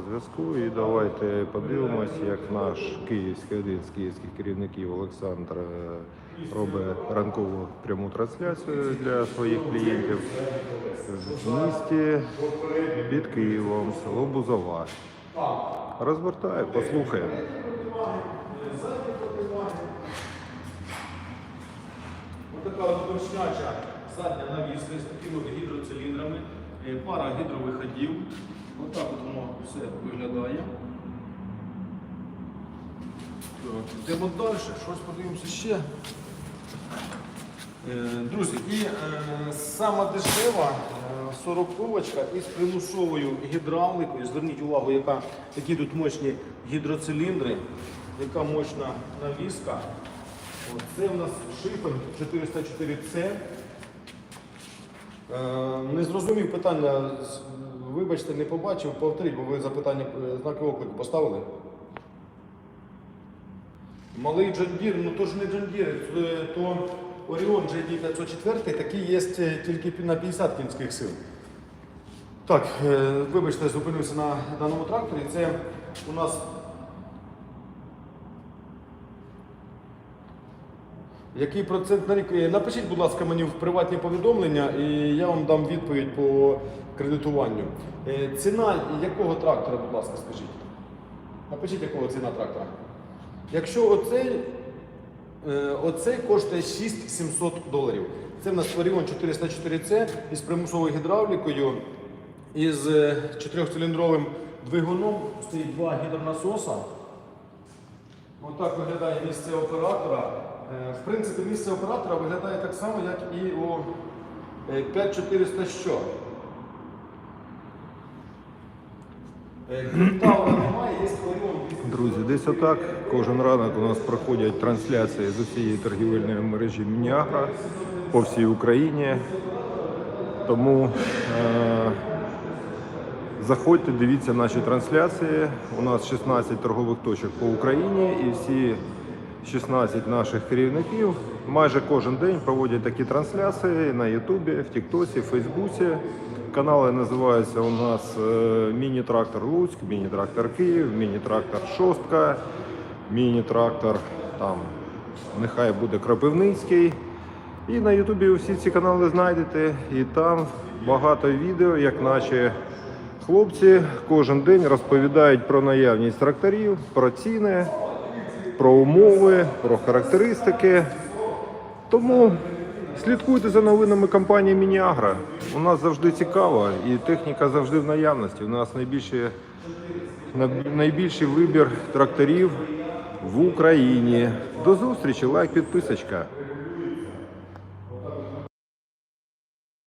зв'язку. І давайте подивимось, як наш київський один з київських керівників Олександр е, робить ранкову пряму трансляцію для своїх клієнтів в місті під Києвом, село Бузова. Розвертаю, послухаємо. Така от задня навіска з такими гідроциліндрами, е, пара гідровиходів. Отак от воно все виглядає. Так, Йдемо далі, щось подивимося ще. Е, Друзі, і е, сама дешева е, сороковочка із примусовою гідравликою. Зверніть увагу, яка, які тут мощні гідроциліндри, яка мощна навіска. От Це в нас шифер 404C. Е, Не зрозумів питання, вибачте, не побачив, повторіть, бо ви запитання е, знаки оклику поставили. Малий Джондір, ну то ж не Джондір, е, то Оріон JD 504, такий є е, тільки на 50 кінських сил. Так, вибачте, зупинився на даному тракторі. Це у нас Який процент на рік? Е, Напишіть, будь ласка, мені в приватні повідомлення, і я вам дам відповідь по кредитуванню. Е, Ціна якого трактора, будь ласка, скажіть? Напишіть, якого ціна трактора. Якщо оцей, е, оцей коштує 6700 доларів. Це в нас Orion 404C із примусовою гідравлікою, із е, чотирьохциліндровим двигуном. Стоїть два гідронасоса. Отак виглядає місце оператора. Е, В принципі, місце оператора виглядає так само, як і у е, 5400 що. Е, є Orion. Друзі, десь отак кожен ранок у нас проходять трансляції з усієї торгівельної мережі Мініагра по всій Україні. Тому е- заходьте, дивіться наші трансляції. У нас 16 торгових точок по Україні і всі 16 наших керівників майже кожен день проводять такі трансляції на Ютубі, в Тіктосі, Фейсбуці. Канали називаються у нас е, Міні-трактор Луцьк, Міні-трактор Київ, Міні-трактор Шостка, Міні-трактор там нехай буде Кропивницький. І на Ютубі всі ці канали знайдете. І там багато відео, як наші хлопці кожен день розповідають про наявність тракторів, про ціни, про умови, про характеристики. Тому слідкуйте за новинами компанії Мініагра. У нас завжди цікаво і техніка завжди в наявності. У нас найбільші, найбільший вибір тракторів в Україні. До зустрічі, лайк, підписочка.